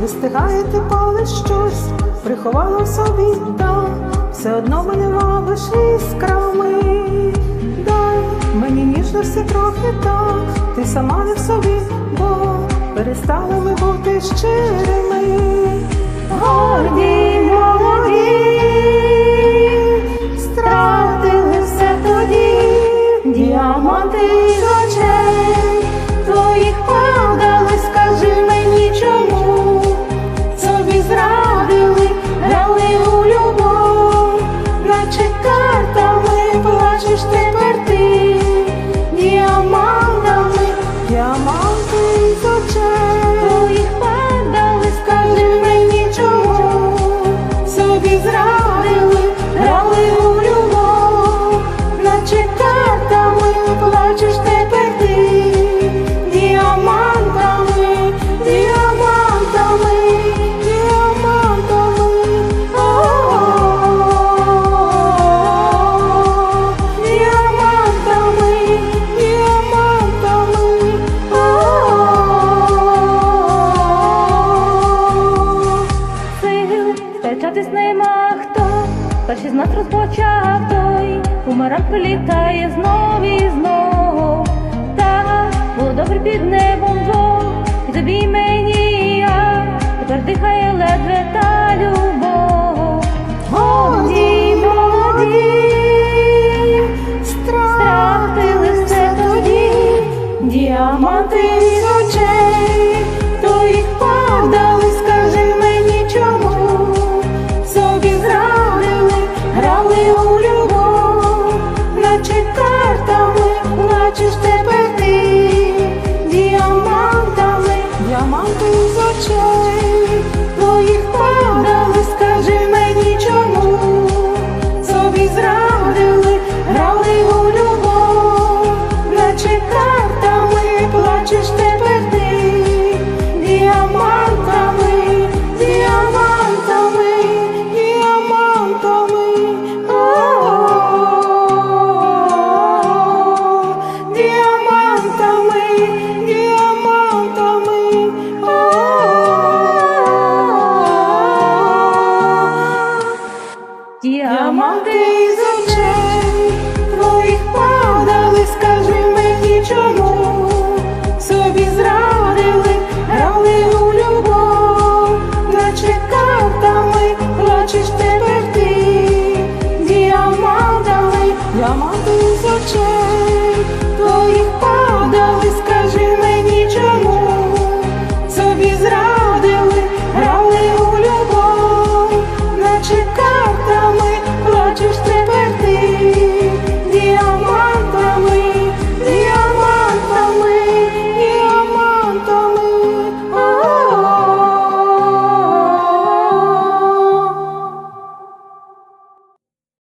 вистигає ти палиш щось, приховала в собі та все одно мене вабиш іскрами. Дай мені ніжності трохи так, ти сама не в собі, бо перестали ми бути щирими. Горді, молоді, стратили все тоді, діаманти сперечатись нема хто, перший з нас розпочав той, бумеранг прилітає знов і знов. та було добре під небом двох, тобі і любов, наче картами, плачеш тепер ти, діамантами, діаманти з очей, Діаманти з очей твоїх падали, скажи мені чому,